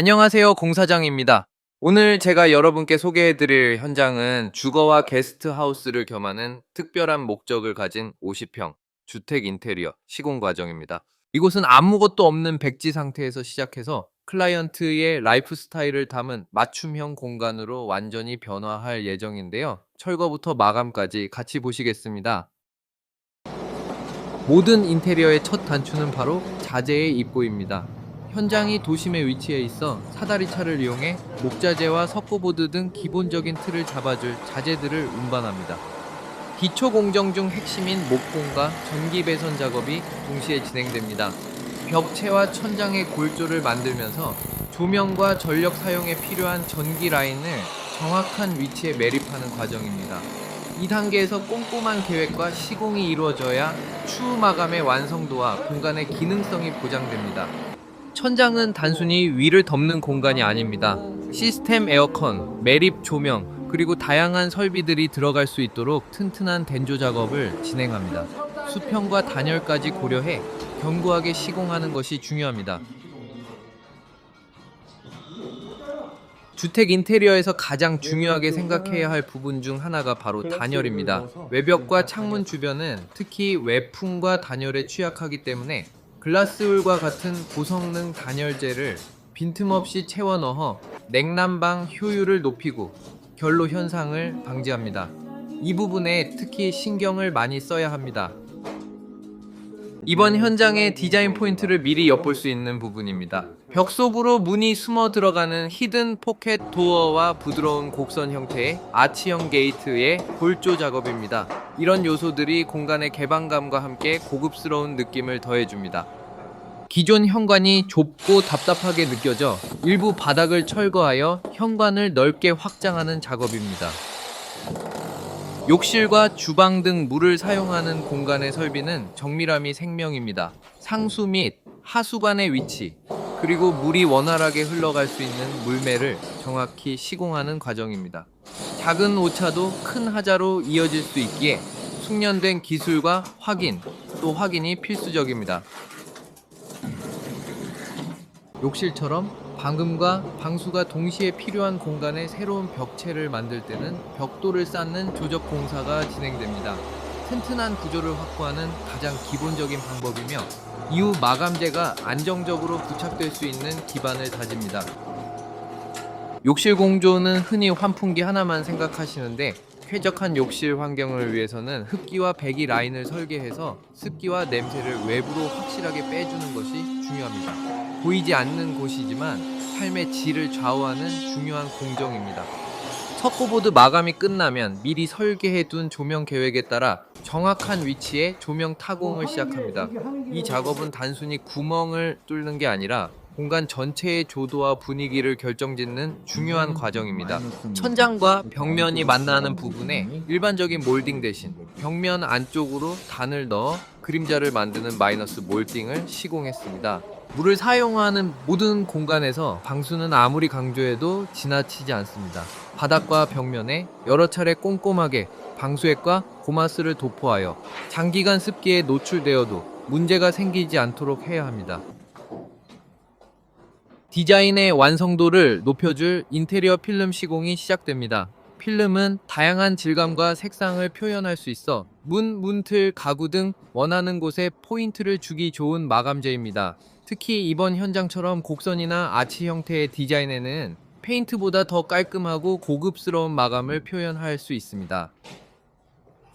안녕하세요 공사장입니다. 오늘 제가 여러분께 소개해드릴 현장은 주거와 게스트하우스를 겸하는 특별한 목적을 가진 50평 주택 인테리어 시공 과정입니다. 이곳은 아무것도 없는 백지 상태에서 시작해서 클라이언트의 라이프 스타일을 담은 맞춤형 공간으로 완전히 변화할 예정인데요. 철거부터 마감까지 같이 보시겠습니다. 모든 인테리어의 첫 단추는 바로 자재의 입고입니다. 현장이 도심에 위치해 있어 사다리차를 이용해 목자재와 석고보드 등 기본적인 틀을 잡아줄 자재들을 운반합니다. 기초 공정 중 핵심인 목공과 전기 배선 작업이 동시에 진행됩니다. 벽체와 천장의 골조를 만들면서 조명과 전력 사용에 필요한 전기 라인을 정확한 위치에 매립하는 과정입니다. 이 단계에서 꼼꼼한 계획과 시공이 이루어져야 추후 마감의 완성도와 공간의 기능성이 보장됩니다. 천장은 단순히 위를 덮는 공간이 아닙니다. 시스템 에어컨, 매립 조명, 그리고 다양한 설비들이 들어갈 수 있도록 튼튼한 den조 작업을 진행합니다. 수평과 단열까지 고려해 견고하게 시공하는 것이 중요합니다. 주택 인테리어에서 가장 중요하게 생각해야 할 부분 중 하나가 바로 단열입니다. 외벽과 창문 주변은 특히 외풍과 단열에 취약하기 때문에 글라스울과 같은 고성능 단열재를 빈틈없이 채워 넣어 냉난방 효율을 높이고 결로 현상을 방지합니다. 이 부분에 특히 신경을 많이 써야 합니다. 이번 현장의 디자인 포인트를 미리 엿볼 수 있는 부분입니다. 벽 속으로 문이 숨어 들어가는 히든 포켓 도어와 부드러운 곡선 형태의 아치형 게이트의 골조 작업입니다. 이런 요소들이 공간의 개방감과 함께 고급스러운 느낌을 더해줍니다. 기존 현관이 좁고 답답하게 느껴져 일부 바닥을 철거하여 현관을 넓게 확장하는 작업입니다. 욕실과 주방 등 물을 사용하는 공간의 설비는 정밀함이 생명입니다. 상수 및 하수관의 위치, 그리고 물이 원활하게 흘러갈 수 있는 물매를 정확히 시공하는 과정입니다. 작은 오차도 큰 하자로 이어질 수 있기에 숙련된 기술과 확인, 또 확인이 필수적입니다. 욕실처럼 방음과 방수가 동시에 필요한 공간에 새로운 벽체를 만들 때는 벽돌을 쌓는 조적 공사가 진행됩니다. 튼튼한 구조를 확보하는 가장 기본적인 방법이며 이후 마감재가 안정적으로 부착될 수 있는 기반을 다집니다. 욕실 공조는 흔히 환풍기 하나만 생각하시는데 쾌적한 욕실 환경을 위해서는 흡기와 배기 라인을 설계해서 습기와 냄새를 외부로 확실하게 빼주는 것이 중요합니다. 보이지 않는 곳이지만 삶의 질을 좌우하는 중요한 공정입니다. 석고보드 마감이 끝나면 미리 설계해둔 조명 계획에 따라 정확한 위치에 조명 타공을 시작합니다. 이 작업은 단순히 구멍을 뚫는 게 아니라 공간 전체의 조도와 분위기를 결정짓는 중요한 과정입니다. 천장과 벽면이 만나는 부분에 일반적인 몰딩 대신 벽면 안쪽으로 단을 넣어 그림자를 만드는 마이너스 몰딩을 시공했습니다. 물을 사용하는 모든 공간에서 방수는 아무리 강조해도 지나치지 않습니다. 바닥과 벽면에 여러 차례 꼼꼼하게 방수액과 고마스를 도포하여 장기간 습기에 노출되어도 문제가 생기지 않도록 해야 합니다. 디자인의 완성도를 높여줄 인테리어 필름 시공이 시작됩니다. 필름은 다양한 질감과 색상을 표현할 수 있어 문, 문틀, 가구 등 원하는 곳에 포인트를 주기 좋은 마감재입니다. 특히 이번 현장처럼 곡선이나 아치 형태의 디자인에는 페인트보다 더 깔끔하고 고급스러운 마감을 표현할 수 있습니다.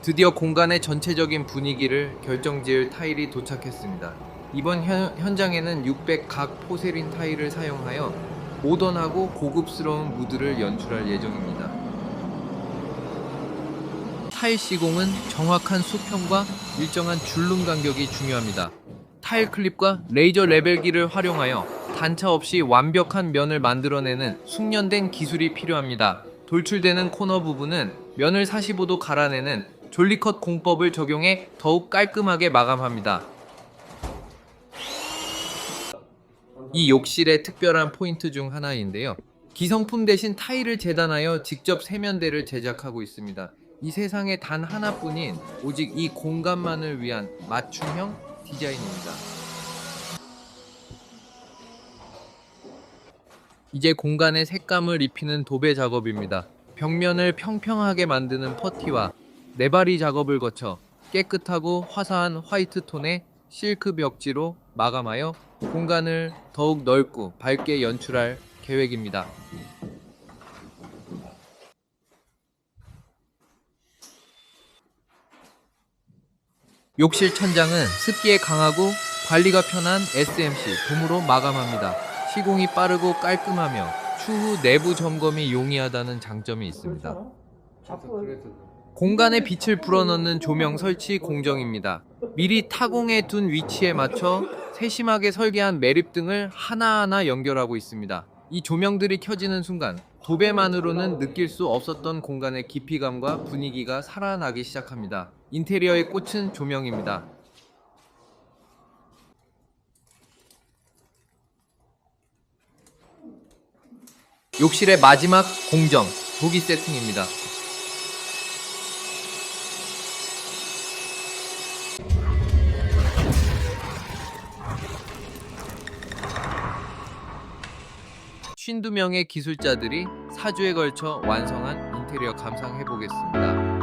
드디어 공간의 전체적인 분위기를 결정지을 타일이 도착했습니다. 이번 현, 현장에는 600각 포세린 타일을 사용하여 모던하고 고급스러운 무드를 연출할 예정입니다. 타일 시공은 정확한 수평과 일정한 줄눈 간격이 중요합니다. 타일 클립과 레이저 레벨기를 활용하여 단차 없이 완벽한 면을 만들어내는 숙련된 기술이 필요합니다. 돌출되는 코너 부분은 면을 45도 갈아내는 졸리컷 공법을 적용해 더욱 깔끔하게 마감합니다. 이 욕실의 특별한 포인트 중 하나인데요. 기성품 대신 타일을 재단하여 직접 세면대를 제작하고 있습니다. 이 세상에 단 하나뿐인 오직 이 공간만을 위한 맞춤형 디자인입니다. 이제 공간에 색감을 입히는 도배 작업입니다. 벽면을 평평하게 만드는 퍼티와 네바리 작업을 거쳐 깨끗하고 화사한 화이트 톤의 실크 벽지로 마감하여 공간을 더욱 넓고 밝게 연출할 계획입니다. 욕실 천장은 습기에 강하고 관리가 편한 SMC 돔으로 마감합니다. 시공이 빠르고 깔끔하며 추후 내부 점검이 용이하다는 장점이 있습니다. 그렇죠. 공간에 빛을 불어넣는 조명 설치 공정입니다. 미리 타공해 둔 위치에 맞춰 세심하게 설계한 매립 등을 하나하나 연결하고 있습니다. 이 조명들이 켜지는 순간 도배만으로는 느낄 수 없었던 공간의 깊이감과 분위기가 살아나기 시작합니다. 인테리어의 꽃은 조명입니다. 욕실의 마지막 공정, 도기 세팅입니다. 쉰두 명의 기술자들이 사주에 걸쳐 완성한 인테리어 감상해 보겠습니다.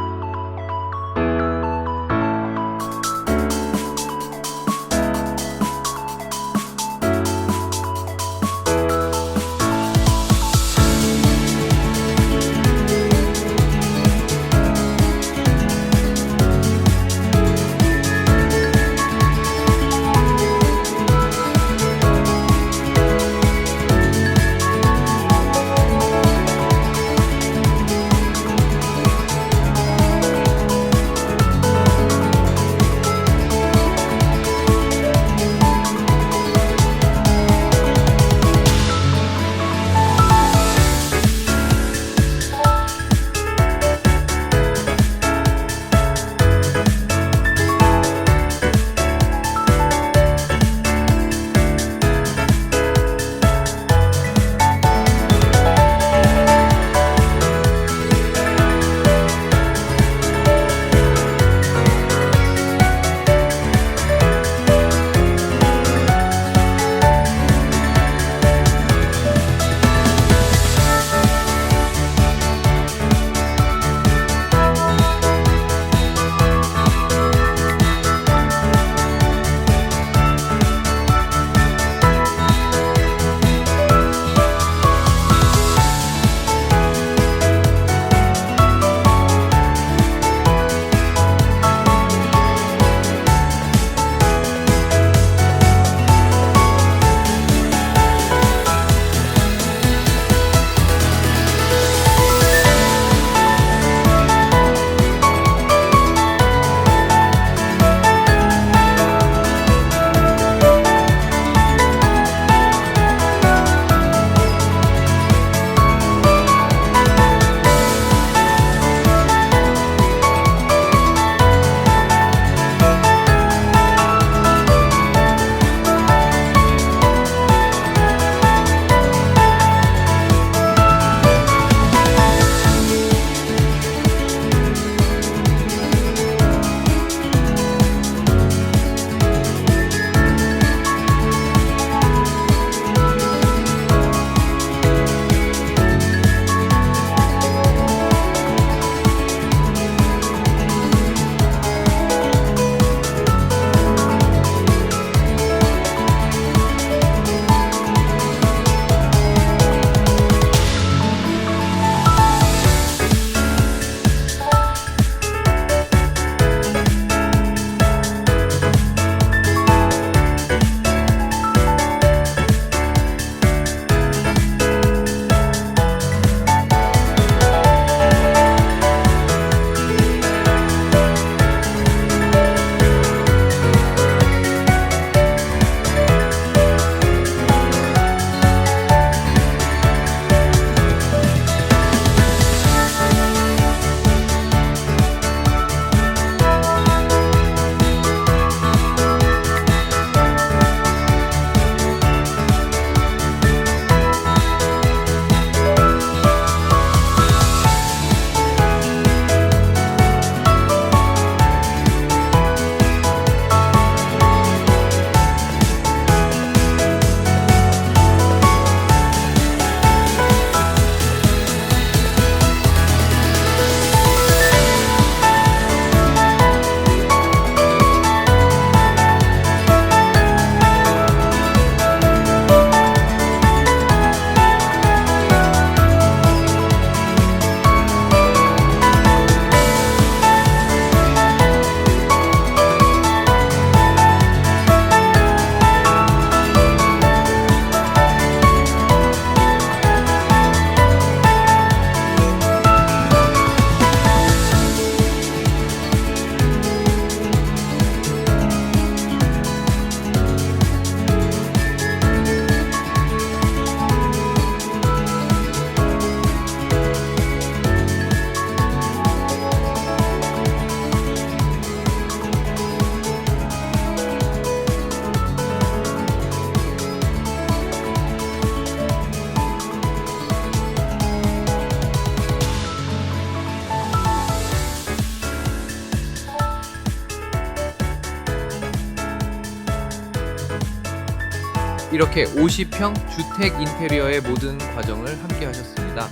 이렇게 50평 주택 인테리어의 모든 과정을 함께 하셨습니다.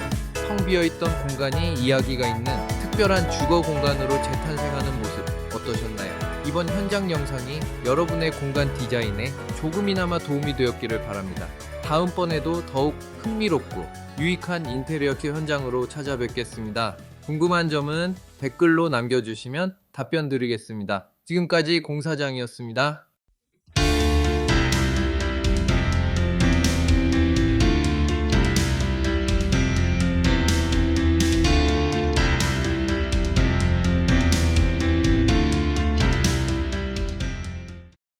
텅 비어있던 공간이 이야기가 있는 특별한 주거 공간으로 재탄생하는 모습 어떠셨나요? 이번 현장 영상이 여러분의 공간 디자인에 조금이나마 도움이 되었기를 바랍니다. 다음번에도 더욱 흥미롭고 유익한 인테리어 큐 현장으로 찾아뵙겠습니다. 궁금한 점은 댓글로 남겨주시면 답변 드리겠습니다. 지금까지 공사장이었습니다.